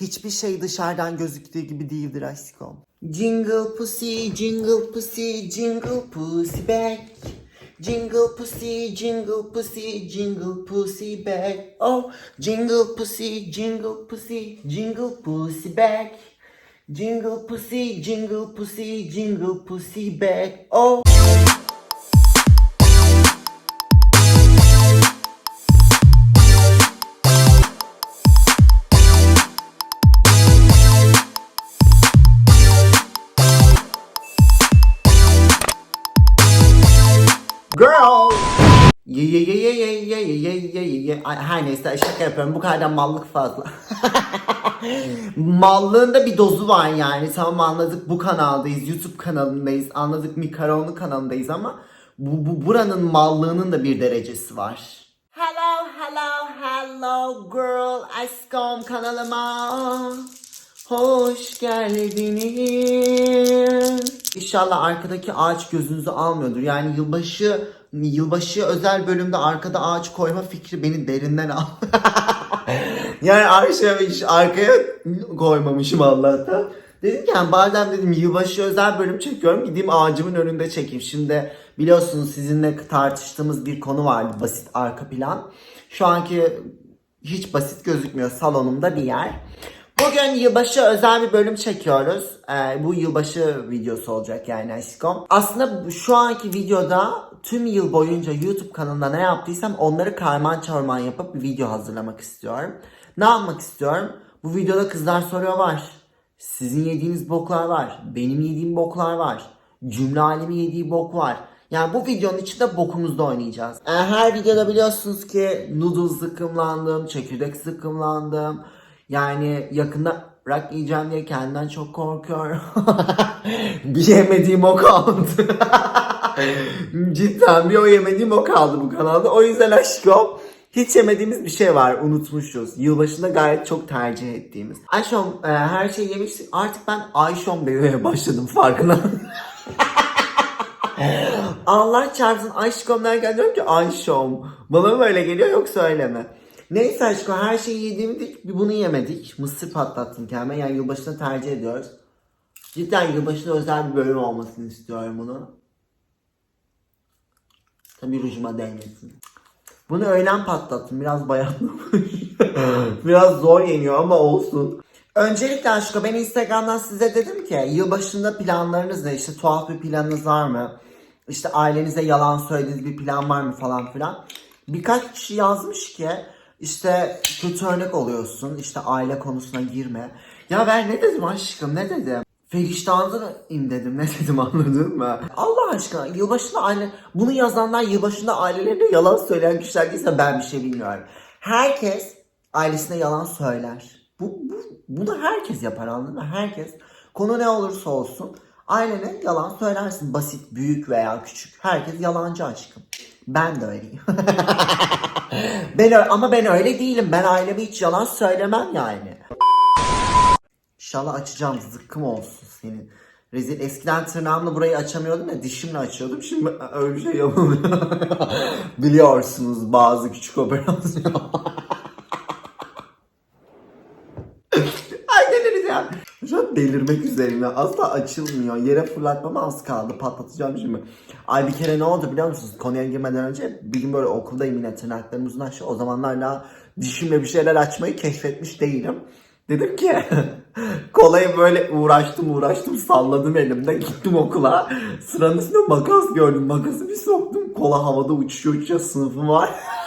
Hiçbir şey dışarıdan gözüktüğü gibi değildir aşkım. Jingle pussy, jingle pussy, jingle pussy back. Jingle pussy, jingle pussy, jingle pussy back. Oh, jingle pussy, jingle pussy, jingle pussy back. Jingle pussy, jingle pussy, jingle pussy back. Oh. Her neyse şaka yapıyorum bu kadar mallık fazla. Mallığın da bir dozu var yani tamam anladık bu kanaldayız YouTube kanalındayız anladık Mikaron'un kanalındayız ama bu, bu buranın mallığının da bir derecesi var. Hello hello hello girl aşkım kanalıma hoş geldiniz. İnşallah arkadaki ağaç gözünüzü almıyordur. Yani yılbaşı yılbaşı özel bölümde arkada ağaç koyma fikri beni derinden al. yani arşamış arkaya koymamışım Allah'tan. Dedim ki yani bazen dedim yılbaşı özel bölüm çekiyorum gideyim ağacımın önünde çekeyim. Şimdi biliyorsunuz sizinle tartıştığımız bir konu vardı basit arka plan. Şu anki hiç basit gözükmüyor salonumda bir yer. Bugün yılbaşı özel bir bölüm çekiyoruz. Ee, bu yılbaşı videosu olacak yani aşkım. Aslında şu anki videoda tüm yıl boyunca YouTube kanalında ne yaptıysam onları karman çorman yapıp bir video hazırlamak istiyorum. Ne yapmak istiyorum? Bu videoda kızlar soruyor var. Sizin yediğiniz boklar var. Benim yediğim boklar var. Cümle alemi yediği bok var. Yani bu videonun içinde bokumuzda oynayacağız. Ee, her videoda biliyorsunuz ki noodle zıkkımlandım, çekirdek zıkkımlandım. Yani yakında rak yiyeceğim diye kendinden çok korkuyorum. bir yemediğim o kaldı. Cidden bir o yemediğim o kaldı bu kanalda. O yüzden aşkım hiç yemediğimiz bir şey var unutmuşuz. Yılbaşında gayet çok tercih ettiğimiz. Ayşom e, her şeyi yemiştik. Artık ben Ayşom demeye başladım farkına. Allah çarpsın aşkım derken diyorum ki aşkım. Bana mı öyle geliyor yoksa öyle mi? Neyse aşkım her şeyi yediğimdik bir bunu yemedik. Mısır patlattım kendime yani yılbaşını tercih ediyoruz. Cidden yılbaşında özel bir bölüm olmasını istiyorum bunu. Tabii rujuma değmesin. Bunu öğlen patlattım. Biraz bayanlamış. Biraz zor yeniyor ama olsun. Öncelikle aşkım ben Instagram'dan size dedim ki yılbaşında planlarınız ne? İşte tuhaf bir planınız var mı? İşte ailenize yalan söylediğiniz bir plan var mı falan filan. Birkaç kişi yazmış ki işte kötü örnek oluyorsun. işte aile konusuna girme. Ya ben ne dedim aşkım ne dedim? Feriştahınızın dedim ne dedim anladın mı? Allah aşkına yılbaşında aile bunu yazanlar yılbaşında ailelerine yalan söyleyen kişiler değilse ben bir şey bilmiyorum. Herkes ailesine yalan söyler. Bu, bu, bunu herkes yapar anladın mı? Herkes konu ne olursa olsun ailene yalan söylersin. Basit, büyük veya küçük. Herkes yalancı aşkım. Ben de öyleyim. ben ama ben öyle değilim. Ben aileme hiç yalan söylemem yani. İnşallah açacağım zıkkım olsun senin. Rezil eskiden tırnağımla burayı açamıyordum ya dişimle açıyordum. Şimdi öyle bir şey yapamıyorum. Biliyorsunuz bazı küçük operasyon. Delireceğim. Şu an delirmek üzereyim ya. Asla açılmıyor. Yere fırlatmama az kaldı. Patlatacağım şimdi. Ay bir kere ne oldu biliyor musunuz? Konuya girmeden önce bir gün böyle okuldayım yine tırnaklarım aşağı. O zamanlar daha dişimle bir şeyler açmayı keşfetmiş değilim. Dedim ki kolayı böyle uğraştım uğraştım salladım elimde gittim okula. Sıranın üstünde makas gördüm. Makası bir soktum. Kola havada uçuşuyor uçuşuyor sınıfım var.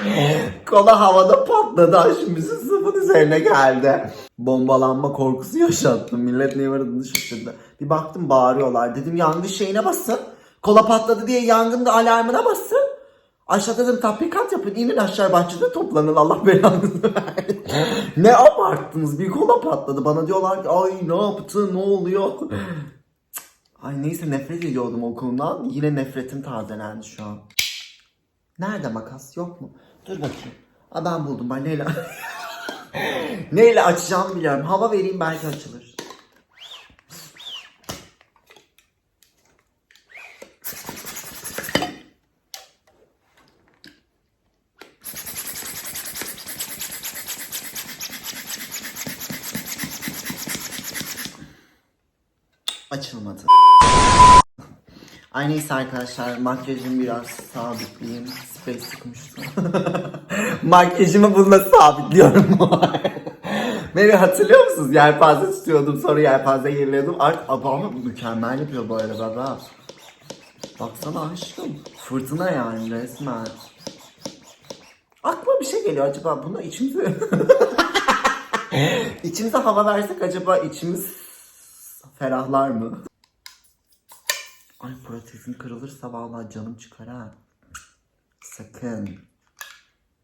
Kola havada patladı. Bizim sınıfın üzerine geldi. Bombalanma korkusu yaşattım. Millet ne aradığını şaşırdı. Bir baktım bağırıyorlar. Dedim yangın şeyine basın. Kola patladı diye yangın da alarmına basın. Aşağıda dedim tatbikat yapın. inin aşağı bahçede toplanın. Allah belanızı versin. ne abarttınız? Bir kola patladı. Bana diyorlar ki ay ne yaptın ne oluyor? Ay neyse nefret ediyordum okuldan. Yine nefretim tazelendi şu an. Nerede makas? Yok mu? Dur bakayım. Aa, ben buldum ben neyle? neyle açacağımı biliyorum. Hava vereyim belki açılır. Ay neyse arkadaşlar makyajımı biraz sabitleyeyim. Sprey sıkmıştım. Makyajımı bununla sabitliyorum. Beni hatırlıyor musunuz? Yelpaze tutuyordum sonra yelpaze yerliyordum. Artık ama mükemmel yapıyor bu arada baba. Baksana aşkım. Fırtına yani resmen. Aklıma bir şey geliyor acaba buna içimize... içimize hava versek acaba içimiz ferahlar mı? Protezin kırılırsa vallahi canım çıkar ha. Sakın.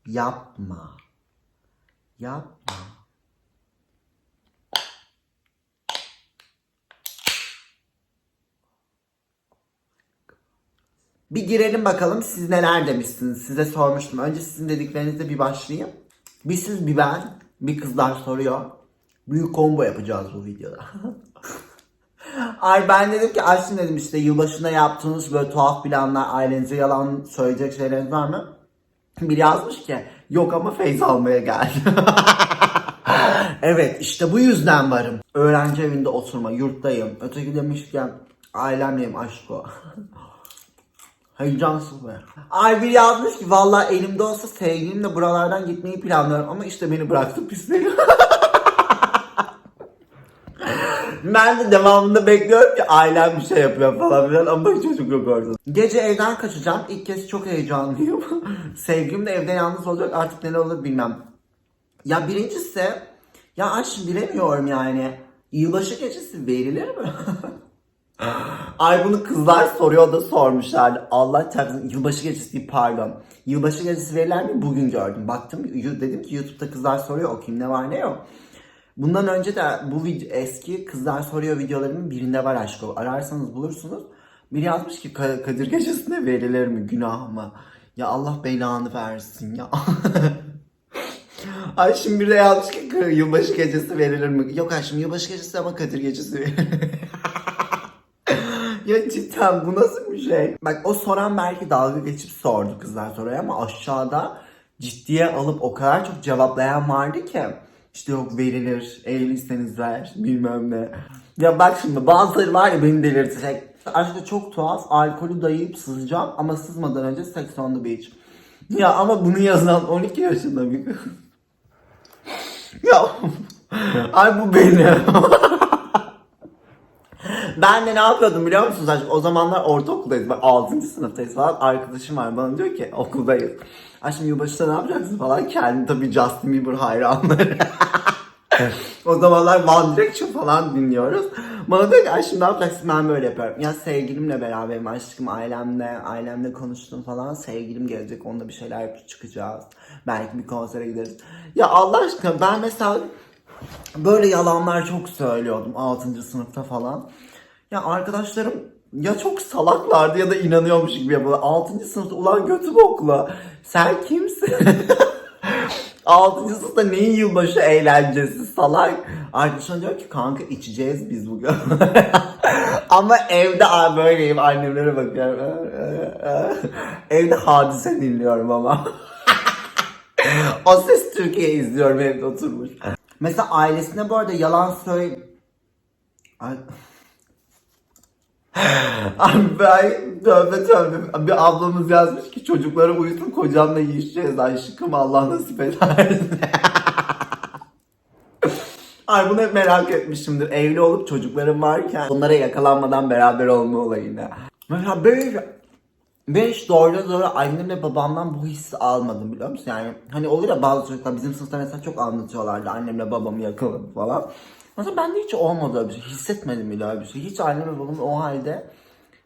Yapma. Yapma. Bir girelim bakalım siz neler demişsiniz. Size sormuştum. Önce sizin dediklerinizle bir başlayayım. Bir siz bir ben. Bir kızlar soruyor. Büyük combo yapacağız bu videoda. Ay ben dedim ki Ayşin dedim işte yılbaşında yaptığınız böyle tuhaf planlar ailenize yalan söyleyecek şeyleriniz var mı? Biri yazmış ki yok ama feyz almaya geldim. evet işte bu yüzden varım. Öğrenci evinde oturma yurttayım. Öteki demiş ki ailemleyim aşko. Heyecansız be. Ay biri yazmış ki vallahi elimde olsa sevgilimle buralardan gitmeyi planlıyorum ama işte beni bıraktı pisleri. Ben de devamında bekliyorum ki ailem bir şey yapıyor falan filan ama çocuk yok orada. Gece evden kaçacağım. İlk kez çok heyecanlıyım. Sevgilim de evde yalnız olacak artık neler olur bilmem. Ya birincisi ya aşkım bilemiyorum yani. Yılbaşı gecesi verilir mi? Ay bunu kızlar soruyor da sormuşlardı. Allah çarpsın yılbaşı gecesi değil pardon. Yılbaşı gecesi verilir mi? Bugün gördüm. Baktım dedim ki YouTube'da kızlar soruyor okuyayım ne var ne yok. Bundan önce de bu video, eski kızlar soruyor videolarımın birinde var aşkım. Ararsanız bulursunuz. Biri yazmış ki "Ka- Kadir gecesinde verilir mi günah mı? Ya Allah belanı versin ya. Ay şimdi bir de yazmış ki "Ka- yılbaşı gecesi verilir mi? Yok aşkım yılbaşı gecesi ama Kadir gecesi verilir. ya cidden bu nasıl bir şey? Bak o soran belki dalga geçip sordu kızlar soruyor ama aşağıda ciddiye alıp o kadar çok cevaplayan vardı ki. İşte yok verilir, evliyseniz ver, bilmem ne. Ya bak şimdi bazıları var ya beni delirtecek. Aşkta çok tuhaf, alkolü dayayıp sızacağım ama sızmadan önce sex on the beach. Ya ama bunu yazan 12 yaşında bir kız. Ya ay bu benim. Ben de ne yapıyordum biliyor musunuz aşkım? O zamanlar ortaokuldayız. Bak 6. sınıftayız falan. Arkadaşım var bana diyor ki okuldayız. Aşkım yılbaşında ne yapacaksın falan. Kendi tabii Justin Bieber hayranları. o zamanlar One Direction falan dinliyoruz. Bana diyor ki aşkım ne yapacaksın ben böyle yapıyorum. Ya sevgilimle beraberim aşkım ailemle, ailemle konuştum falan. Sevgilim gelecek onunla bir şeyler yapıp çıkacağız. Belki bir konsere gideriz. Ya Allah aşkına ben mesela böyle yalanlar çok söylüyordum 6. sınıfta falan. Ya arkadaşlarım ya çok salaklardı ya da inanıyormuş gibi yapıyorlar. 6. sınıfta ulan götü okula. Sen kimsin? 6. sınıfta neyin yılbaşı eğlencesi salak. Arkadaşlar diyor ki kanka içeceğiz biz bugün. Ama evde böyleyim annemlere bakıyorum. evde hadise dinliyorum ama. o ses Türkiye izliyorum evde oturmuş. Mesela ailesine bu arada yalan söyle... Ay ben tövbe tövbe bir ablamız yazmış ki çocukları uyutun kocamla yiyeceğiz aşkım Allah nasip eder. Ay bunu hep merak etmişimdir. Evli olup çocuklarım varken onlara yakalanmadan beraber olma olayını. Mesela ben, ben hiç doğru doğru annemle babamdan bu hissi almadım biliyor musun? Yani hani olur ya bazı çocuklar bizim sınıfta mesela çok anlatıyorlardı annemle babamı yakaladım falan. Mesela bende hiç olmadı öyle bir şey. Hissetmedim bile öyle bir şey. Hiç annem ve babamı o halde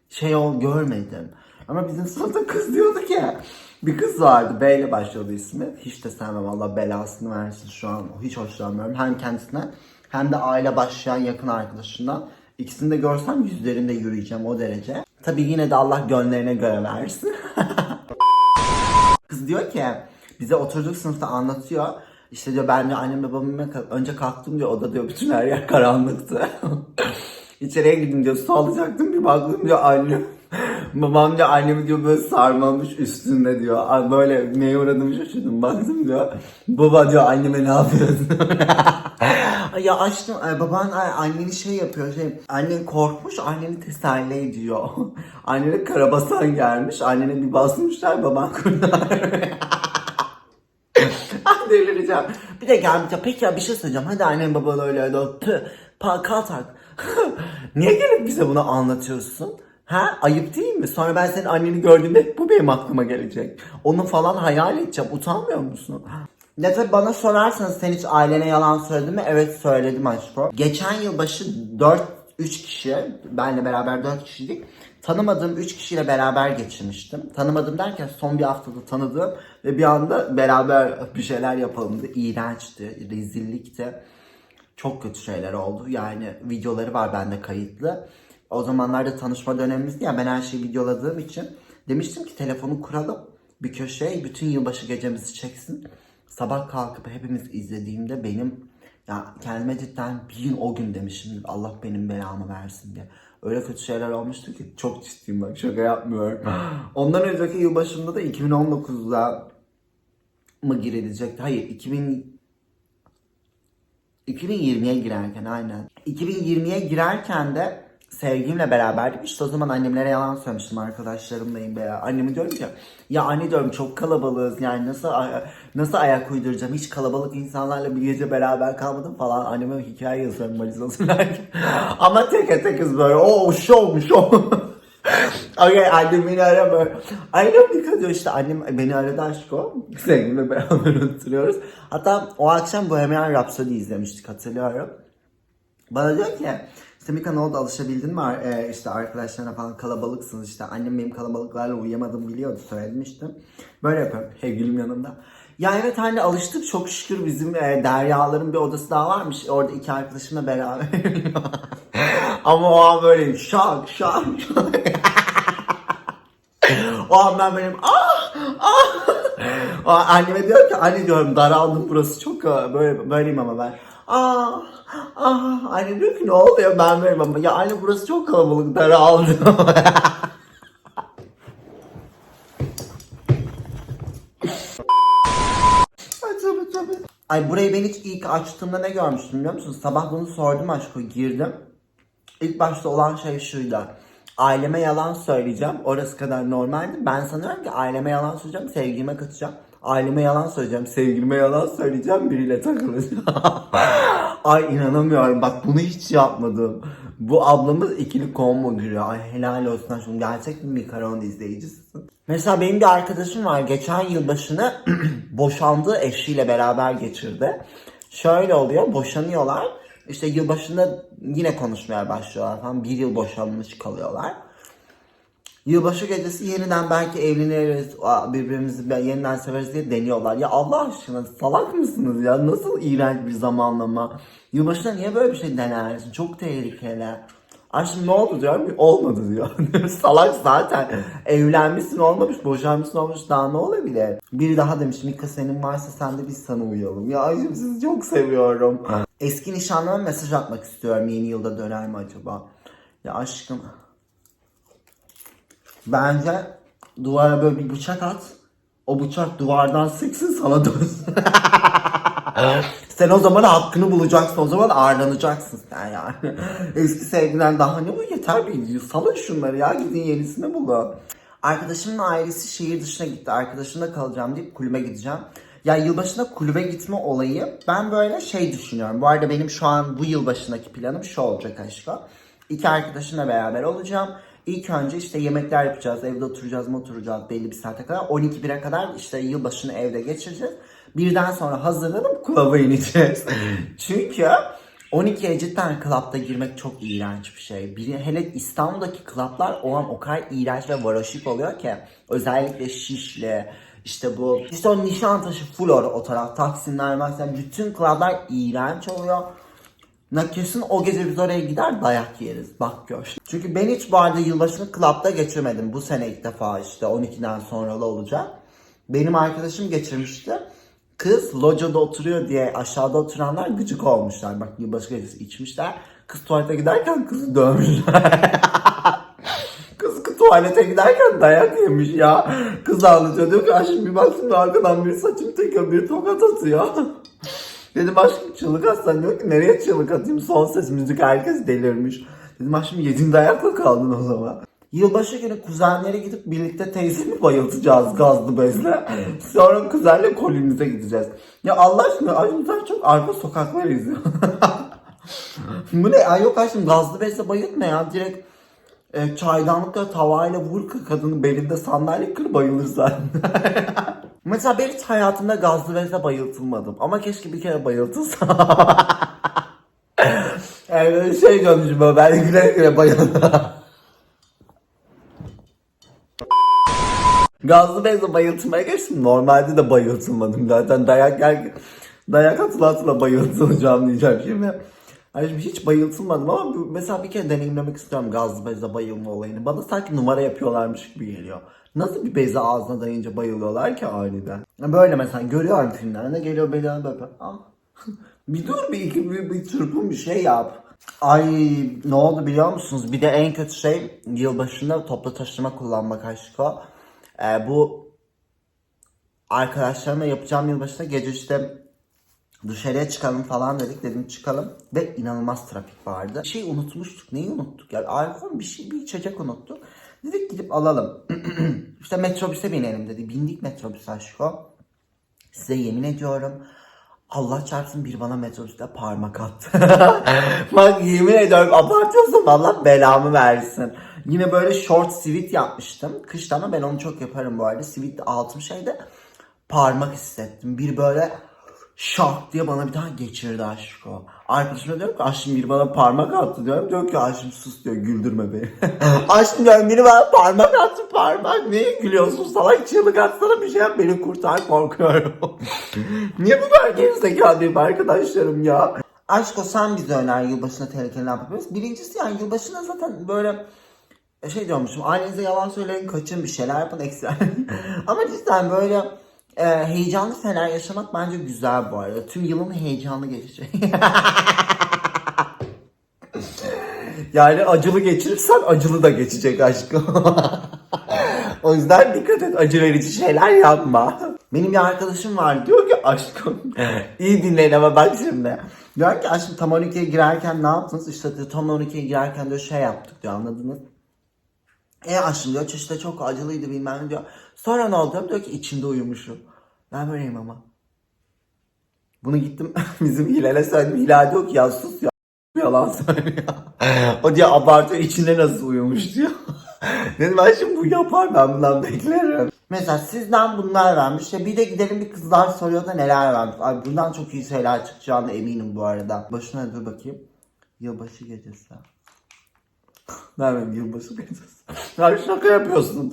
şey ol görmedim. Ama bizim sınıfta kız diyordu ki bir kız vardı B ile başlıyordu ismi. Hiç de sevmem Allah belasını versin şu an. Hiç hoşlanmıyorum. Hem kendisinden hem de aile başlayan yakın arkadaşından. İkisini de görsem yüzlerinde yürüyeceğim o derece. Tabii yine de Allah gönllerine göre versin. Kız diyor ki bize oturduk sınıfta anlatıyor. İşte diyor ben de annemle babamla kalk- önce kalktım diyor oda diyor bütün her yer karanlıktı. İçeriye gidin diyor su alacaktım bir baktım diyor annem. Babam diyor annemi diyor böyle sarmamış üstünde diyor. Böyle neye uğradım şaşırdım baktım diyor. Baba diyor anneme ne yapıyorsun? Ya ay baban anneni şey yapıyor şey annen korkmuş anneni teselli ediyor. Annene karabasan gelmiş annene bir basmışlar baban kurtarıyor. Ay delireceğim. Bir de gelmiş ya peki ya bir şey söyleyeceğim. Hadi annem baban öyle öyle tüh, pa kaltak. Niye gelip bize bunu anlatıyorsun? Ha ayıp değil mi? Sonra ben senin anneni gördüğümde bu benim aklıma gelecek. Onu falan hayal edeceğim. Utanmıyor musun? Ne tabii bana sorarsanız sen hiç ailene yalan söyledin mi? Evet söyledim aşkım. Geçen yıl başı 4 3 kişi, benle beraber 4 kişiydik. Tanımadığım 3 kişiyle beraber geçirmiştim. Tanımadım derken son bir haftada tanıdığım ve bir anda beraber bir şeyler yapalım dedi. İğrençti, rezillikti. Çok kötü şeyler oldu. Yani videoları var bende kayıtlı. O zamanlarda tanışma dönemimizdi ya ben her şeyi videoladığım için demiştim ki telefonu kuralım bir köşeye bütün yılbaşı gecemizi çeksin. Sabah kalkıp hepimiz izlediğimde benim ya kendime cidden bir gün o gün demişim Allah benim belamı versin diye. Öyle kötü şeyler olmuştu ki çok ciddiyim bak şaka yapmıyorum. Ondan önceki yılbaşında da 2019'da mı girilecekti? Hayır 2000 2020'ye girerken aynen. 2020'ye girerken de sevgimle beraberdik. İşte o zaman annemlere yalan söylemiştim arkadaşlarımlayım be. Anneme diyorum ki ya anne diyorum çok kalabalığız yani nasıl nasıl ayak uyduracağım hiç kalabalık insanlarla bir gece beraber kalmadım falan. Anneme hikaye yazıyorum valiz. Ama tek tekiz böyle o şov şov. Okay, annem beni aramıyor. Annem dikkat ediyor işte annem beni aradı aşko. Sevgilimle beraber oturuyoruz. Hatta o akşam Bohemian Rhapsody izlemiştik hatırlıyorum. Bana diyor ki Semika ne oldu alışabildin mi ee, işte arkadaşlarına falan kalabalıksınız işte annem benim kalabalıklarla uyuyamadım biliyordu söylemiştim. Böyle yapıyorum sevgilim yanımda. Ya evet anne alıştık çok şükür bizim e, Deryaların bir odası daha varmış. Orada iki arkadaşımla beraber. Ama o an böyle şak şak şak. o an ben benim ah ah. O an anneme diyorum ki anne diyorum daraldım burası çok e, böyle böyleyim ama ben. Ah ah anne diyor ki ne oluyor ben böyleyim ama ya anne burası çok kalabalık daraldım. Ay tabii tabii. Ay burayı ben hiç ilk açtığımda ne görmüştüm biliyor musun? Sabah bunu sordum aşkı girdim. İlk başta olan şey şuydu. Aileme yalan söyleyeceğim. Orası kadar normaldi. Ben sanıyorum ki aileme yalan söyleyeceğim. Sevgilime kaçacağım. Aileme yalan söyleyeceğim. Sevgilime yalan söyleyeceğim. Biriyle takılacağım. Ay inanamıyorum. Bak bunu hiç yapmadım. Bu ablamız ikili combo giriyor. Ay helal olsun aşkım. Gerçekten bir karavan izleyicisisin. Mesela benim bir arkadaşım var. Geçen yılbaşını boşandığı eşiyle beraber geçirdi. Şöyle oluyor. Boşanıyorlar. İşte yılbaşında yine konuşmaya başlıyorlar falan. Bir yıl boşanmış kalıyorlar. Yılbaşı gecesi yeniden belki evleniriz, birbirimizi yeniden severiz diye deniyorlar. Ya Allah aşkına salak mısınız ya? Nasıl iğrenç bir zamanlama? Yılbaşında niye böyle bir şey denersin? Çok tehlikeli. Aşkım ne oldu diyorum, olmadı diyor. salak zaten. Evlenmişsin olmamış, boşanmışsın olmuş daha ne olabilir? Biri daha demiş, Mika senin varsa sen de biz sana uyalım. Ya aşkım sizi çok seviyorum. Eski nişanlıma mesaj atmak istiyorum yeni yılda döner mi acaba? Ya aşkım Bence duvara böyle bir bıçak at. O bıçak duvardan sıksın sana dönsün. sen o zaman hakkını bulacaksın. O zaman ağırlanacaksın sen yani. Eski sevgililer daha ne bu yeter bir salın şunları ya gidin yenisini bulun. Arkadaşımın ailesi şehir dışına gitti. Arkadaşımda kalacağım deyip kulübe gideceğim. Ya yılbaşında kulübe gitme olayı ben böyle şey düşünüyorum. Bu arada benim şu an bu yılbaşındaki planım şu olacak aşkım. İki arkadaşımla beraber olacağım. İlk önce işte yemekler yapacağız, evde oturacağız mı oturacağız belli bir saate kadar. 12-1'e kadar işte yılbaşını evde geçireceğiz. Birden sonra hazırlanıp klaba ineceğiz. Çünkü 12'ye cidden klapta girmek çok iğrenç bir şey. Bir, hele İstanbul'daki klaplar o an o kadar iğrenç ve varoşik oluyor ki. Özellikle Şişli, işte bu, işte o Nişantaşı o, o taraf, Taksimler, Maksimler, bütün klaplar iğrenç oluyor. Kesin o gece biz oraya gider dayak yeriz. Bak gör. Çünkü ben hiç bu arada yılbaşını klapta geçirmedim. Bu sene ilk defa işte 12'den sonralı olacak. Benim arkadaşım geçirmişti. Kız locada oturuyor diye aşağıda oturanlar gıcık olmuşlar. Bak yılbaşı gecesi içmişler. Kız tuvalete giderken kızı dövmüşler. Kız tuvalete giderken dayak yemiş ya. Kız anlatıyor diyor ki "Ay şimdi bir baktım da arkadan bir saçım tekiyor bir tokat atıyor. Dedim aşkım çığlık atsan diyor ki nereye çığlık atayım son ses müzik herkes delirmiş. Dedim aşkım yediğinde ayakla kaldın o zaman. Yılbaşı günü kuzenlere gidip birlikte teyzemi bayıltacağız gazlı bezle. Sonra kuzenle kolimize gideceğiz. Ya Allah aşkına aşkım sen çok arka sokaklar izliyorsun. Bu ne? Ay yok aşkım gazlı bezle bayıltma ya. Direkt e, çaydanlıkla tavayla vur kadının belinde sandalye kır bayılır zaten. Mesela ben hiç hayatımda gazlı bezle bayıltılmadım. Ama keşke bir kere bayıltılsam. yani şey görmüşüm böyle ben güle güle bayıldım. Gazlı bezle bayıltmaya geçtim. Normalde de bayıltılmadım zaten. Dayak yer, dayak atıla atıla bayıltılacağım diyeceğim şimdi. Şimdi hiç bayıltılmadım ama mesela bir kere deneyimlemek istiyorum gazlı bezle bayılma olayını. Bana sanki numara yapıyorlarmış gibi geliyor. Nasıl bir bezi ağzına dayayınca bayılıyorlar ki aniden? Böyle mesela görüyorum filmlerde geliyor beni böyle. Ah. bir dur bir iki bir, bir çırpın bir şey yap. Ay ne oldu biliyor musunuz? Bir de en kötü şey yılbaşında toplu taşıma kullanmak aşkı. Ee, bu arkadaşlarımla yapacağım yılbaşında gece işte dışarıya çıkalım falan dedik. Dedim çıkalım ve inanılmaz trafik vardı. Bir şey unutmuştuk. Neyi unuttuk? Yani alkol bir şey bir içecek unuttuk. Dedik gidip alalım. işte metrobüse binelim dedi. Bindik metrobüse aşko. Size yemin ediyorum Allah çarpsın bir bana metrobüste parmak attı. Bak yemin ediyorum abartıyorsun Allah belamı versin. Yine böyle short sweat yapmıştım. Kışta ama ben onu çok yaparım bu arada. Sweat altım şeyde parmak hissettim. Bir böyle şak diye bana bir tane geçirdi aşko. Arkadaşıma diyorum ki aşkım biri bana parmak attı diyorum. Diyor ki aşkım sus diyor güldürme beni. aşkım diyorum biri bana parmak attı parmak. Niye gülüyorsun salak çığlık atsana bir şey yap beni kurtar korkuyorum. Niye bu kadar gerizekalıyım arkadaşlarım ya? Aşko sen bize öner yılbaşında tehlikeli yapabiliriz? Birincisi yani yılbaşında zaten böyle şey diyormuşum ailenize yalan söyleyin kaçın bir şeyler yapın ekstra. Ama cidden böyle e, heyecanlı şeyler yaşamak bence güzel bu arada. Tüm yılın heyecanlı geçecek. yani acılı geçirirsen acılı da geçecek aşkım. o yüzden dikkat et acı verici şeyler yapma. Benim bir arkadaşım var diyor ki aşkım iyi dinleyin ama bak şimdi. Diyor ki aşkım tam 12'ye girerken ne yaptınız? İşte diyor, tam 12'ye girerken diyor şey yaptık diyor anladınız. E aşkım diyor işte çok acılıydı bilmem diyor. Sonra ne oldu diyor ki içinde uyumuşum. Ben böyleyim ama. Bunu gittim bizim Hilal'e söyledim. Hilal diyor ki ya sus ya. Yalan söylüyor. o diyor abartıyor içinde nasıl uyumuş diyor. Dedim ben şimdi bu yapar ben bundan beklerim. Mesela sizden bunlar vermiş. Ya bir de gidelim bir kızlar soruyor da neler vermiş. Ay bundan çok iyi şeyler çıkacağına eminim bu arada. Başına dur bakayım. Yılbaşı gecesi. Nerede yılbaşı gecesi? Ya şaka yapıyorsun.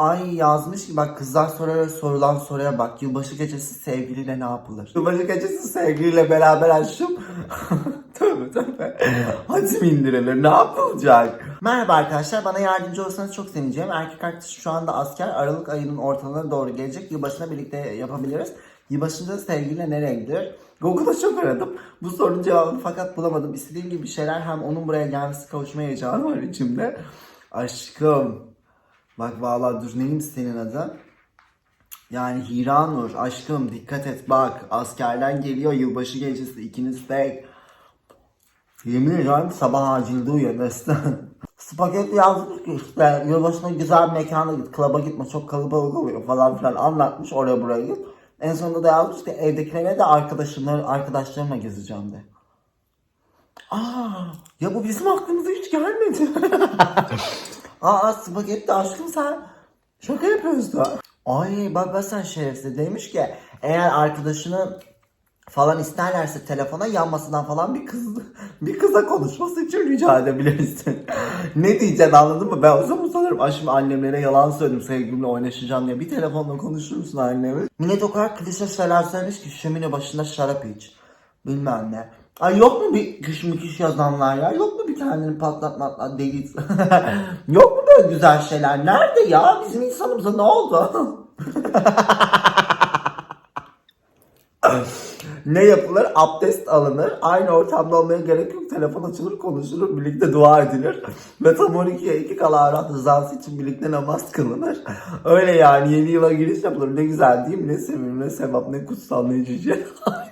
Ay yazmış ki bak kızlar soruyor sorulan soruya bak. Yılbaşı gecesi sevgiliyle ne yapılır? Yılbaşı gecesi sevgiliyle beraber aşkım. tövbe tövbe. Hadi mi indirilir? Ne yapılacak? Merhaba arkadaşlar. Bana yardımcı olursanız çok sevineceğim. Erkek arkadaşım şu anda asker. Aralık ayının ortalarına doğru gelecek. Yılbaşına birlikte yapabiliriz. Yılbaşında sevgiliyle nereye gidilir? Google'da çok aradım. Bu sorunun cevabını fakat bulamadım. İstediğim gibi şeyler hem onun buraya gelmesi kavuşma heyecanı var içimde. Aşkım. Bak vallahi dur neymiş senin adın? Yani Hiranur aşkım dikkat et bak askerden geliyor yılbaşı gecesi ikiniz tek. Yemin ediyorum sabah acilde uyanırsın. Spagetti yazmış ki işte yılbaşına güzel bir mekana git, klaba gitme çok kalabalık oluyor falan filan anlatmış oraya buraya git. En sonunda da yazmış ki evdekilere de arkadaşımla, arkadaşlarımla gezeceğim de. Aa, ya bu bizim aklımıza hiç gelmedi. Aa spagetti aşkım sen şaka yapıyorsun. Ay bak bak sen şerefsiz demiş ki eğer arkadaşını falan isterlerse telefona yanmasından falan bir kız bir kıza konuşması için rica edebilirsin. ne diyeceksin anladın mı? Ben o zaman sanırım aşkım annemlere yalan söyledim sevgilimle oynaşacağım diye. Bir telefonla konuşur musun annemi? Millet o kadar klişe şeyler söylemiş ki şömine başında şarap iç. Bilmem ne. Ay yok mu bir kış mı kış yazanlar ya? Yok mu kendini patlat matlat deli? yok mu böyle güzel şeyler? Nerede ya? Bizim insanımıza ne oldu? Ne yapılır? Abdest alınır. Aynı ortamda olmaya gerek yok. Telefon açılır, konuşulur, birlikte dua edilir. Ve tam 12'ye 2 kala Arap rızası için birlikte namaz kılınır. Öyle yani yeni yıla giriş yapılır. Ne güzel değil mi? Ne sevimli, ne sevap, ne kutsal, ne cici.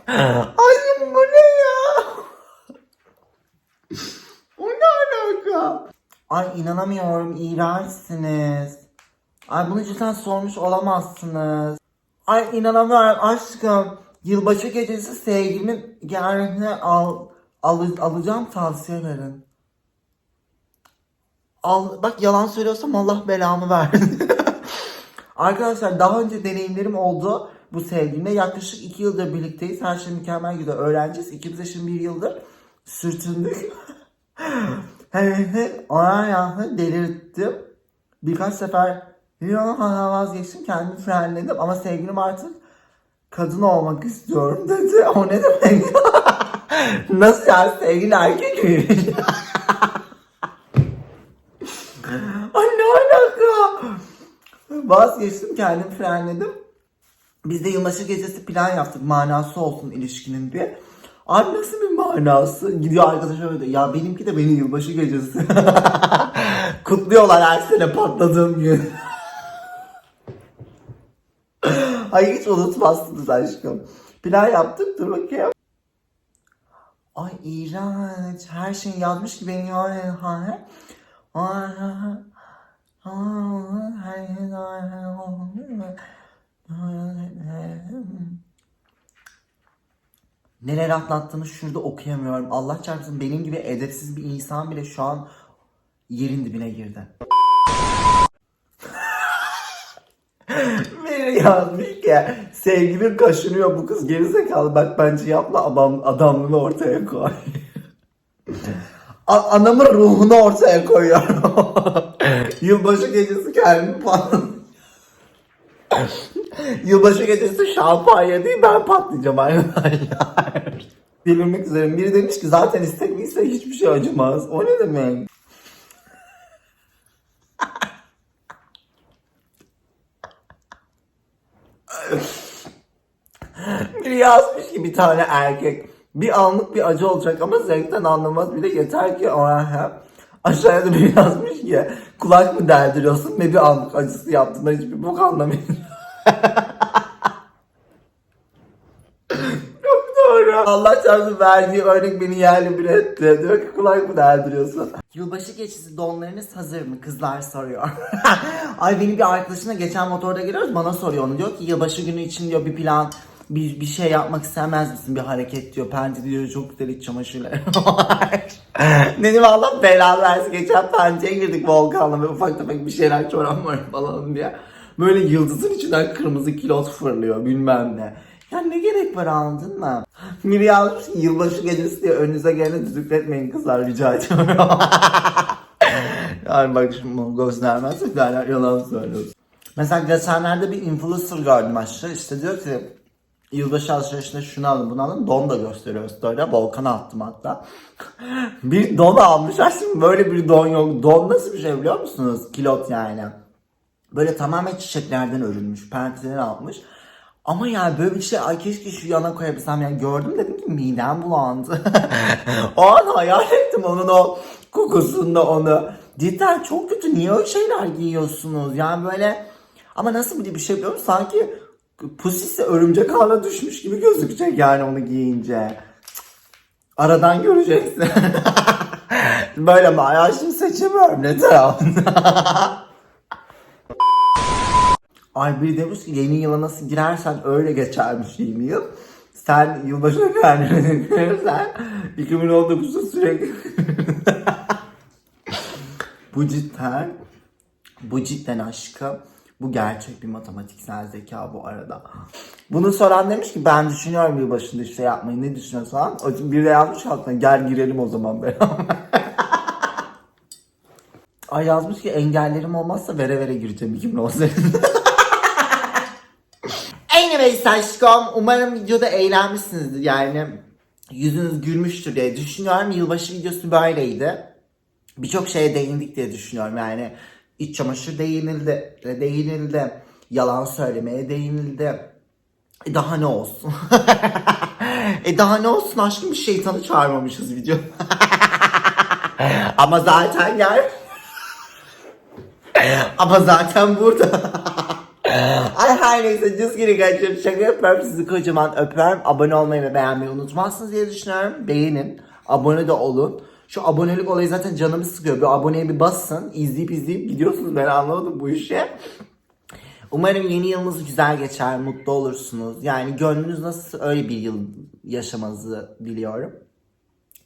Ay bu ne ya? Ay inanamıyorum iğrençsiniz. Ay bunu cidden sormuş olamazsınız. Ay inanamıyorum aşkım. Yılbaşı gecesi sevgilimin geldiğini al, al, alacağım tavsiye verin. Al, bak yalan söylüyorsam Allah belamı versin. Arkadaşlar daha önce deneyimlerim oldu bu sevgilimle. Yaklaşık 2 yıldır birlikteyiz. Her şey mükemmel gidiyor. Öğrenciyiz. İkimiz de şimdi 1 yıldır sürtündük. Evet, ona yahtı delirttim. Birkaç sefer yana vazgeçtim kendimi frenledim ama sevgilim artık kadın olmak istiyorum dedi. O ne demek? Nasıl yani sevgili erkek miymiş? Ay ne alaka? Vazgeçtim kendimi frenledim. Biz de yılbaşı gecesi plan yaptık manası olsun ilişkinin diye. Nasıl bir manası? Gidiyor arkadaş öyle Ya benimki de benim yılbaşı gecesi. Kutluyorlar her sene patladığım gün. Ay hiç unutmazsınız aşkım. Plan yaptık dur bakayım. Ay iğrenç. Her şeyi yazmış ki beni yani. Neler atlattığını şurada okuyamıyorum. Allah çarpsın benim gibi edepsiz bir insan bile şu an yerin dibine girdi. Biri yazmış ki sevgilim kaşınıyor bu kız gerizekalı bak bence yapma adam, adamlığını ortaya koy. A- anamın ruhunu ortaya koyuyorum. Yılbaşı gecesi kendimi patladım. Yılbaşı gecesi şampanya değil ben patlayacağım arkadaşlar. Delirmek üzereyim. Biri demiş ki zaten istekliyse hiçbir şey acımaz. O ne demek? Biri yazmış ki bir tane erkek. Bir anlık bir acı olacak ama zevkten anlamaz bile yeter ki ona Aşağıya da biri yazmış ki kulak mı derdiriyorsun ve bir anlık acısı yaptığında hiçbir bok anlamıyorum. Çok doğru. Allah çarpsın verdiği örnek beni yerli bir etti. Diyor ki kulak mı derdiriyorsun? Yılbaşı geçisi donlarınız hazır mı? Kızlar soruyor. Ay benim bir arkadaşımla geçen motorda geliyoruz bana soruyor onu. Diyor ki yılbaşı günü için diyor bir plan bir, bir şey yapmak istemez misin bir hareket diyor. Pence diyor çok güzel iç çamaşırları var. Dedim Allah belanı versin. Geçen Pence'ye girdik Volkan'la ve ufak tefek bir şeyler çorap var falan diye. Böyle yıldızın içinden kırmızı kilot fırlıyor bilmem ne. Ya ne gerek var anladın mı? Biri yazmış yılbaşı gecesi diye önünüze gelene düdükletmeyin kızlar rica ediyorum. yani bak şimdi bunu göstermezsek derler yalan söylüyorsun. Mesela geçenlerde bir influencer gördüm aşağı işte diyor ki Yılbaşı alışverişinde şunu alın bunu alın don da gösteriyor story'e Volkan'a attım hatta. bir don almışlar şimdi böyle bir don yok. Don nasıl bir şey biliyor musunuz? Kilot yani. Böyle tamamen çiçeklerden örülmüş. Pentsini almış. Ama yani böyle bir şey ay keşke şu yana koyabilsem yani gördüm dedim ki midem bulandı. o an hayal ettim onun o kokusunda onu. Cidden çok kötü niye öyle şeyler giyiyorsunuz yani böyle ama nasıl bir şey biliyor? Sanki pusisi örümcek ağına düşmüş gibi gözükecek yani onu giyince. Aradan göreceksin. böyle mi? Ay şimdi seçemiyorum ne tarafında. Ay biri demiş ki yeni yıla nasıl girersen öyle geçermiş yeni yıl. Sen yılbaşına kendini girersen 2019'da sürekli bu cidden bu cidden aşkım. Bu gerçek bir matematiksel zeka bu arada. Bunu soran demiş ki ben düşünüyorum yılbaşında işte yapmayı ne. O bir de yazmış altına gel girelim o zaman beraber. Ay yazmış ki engellerim olmazsa vere vere gireceğim 2018. Anyways aşkım umarım videoda eğlenmişsinizdir yani. Yüzünüz gülmüştür diye düşünüyorum. Yılbaşı videosu böyleydi. Birçok şeye değindik diye düşünüyorum yani. İç çamaşır değinildi, değinildi. Yalan söylemeye değinildi. E Daha ne olsun? E daha ne olsun aşkım şeytanı çağırmamışız video. Ama zaten gel. Ama zaten burada. Ay her neyse cız geri kaçıyorum. Şaka yapıyorum sizi kocaman öpüyorum. Abone olmayı ve beğenmeyi unutmazsınız diye düşünüyorum. Beğenin. Abone de olun. Şu abonelik olayı zaten canımı sıkıyor. Bir aboneye bir basın. izleyip izleyip gidiyorsunuz. Ben anlamadım bu işi. Umarım yeni yılınız güzel geçer, mutlu olursunuz. Yani gönlünüz nasıl öyle bir yıl yaşamanızı diliyorum.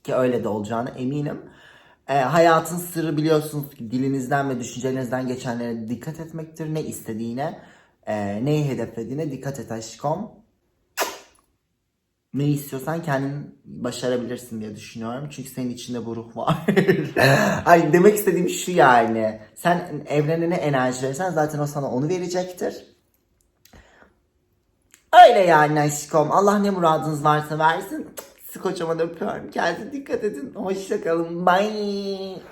Ki öyle de olacağına eminim. Ee, hayatın sırrı biliyorsunuz ki dilinizden ve düşüncelerinizden geçenlere dikkat etmektir. Ne istediğine, e, neyi hedeflediğine dikkat et aşkım. Ne istiyorsan kendin başarabilirsin diye düşünüyorum. Çünkü senin içinde bu ruh var. Ay demek istediğim şu yani. Sen evrene ne enerji verirsen zaten o sana onu verecektir. Öyle yani aşkım. Allah ne muradınız varsa versin. Sizi kocaman öpüyorum. Kendinize dikkat edin. Hoşçakalın. Bye.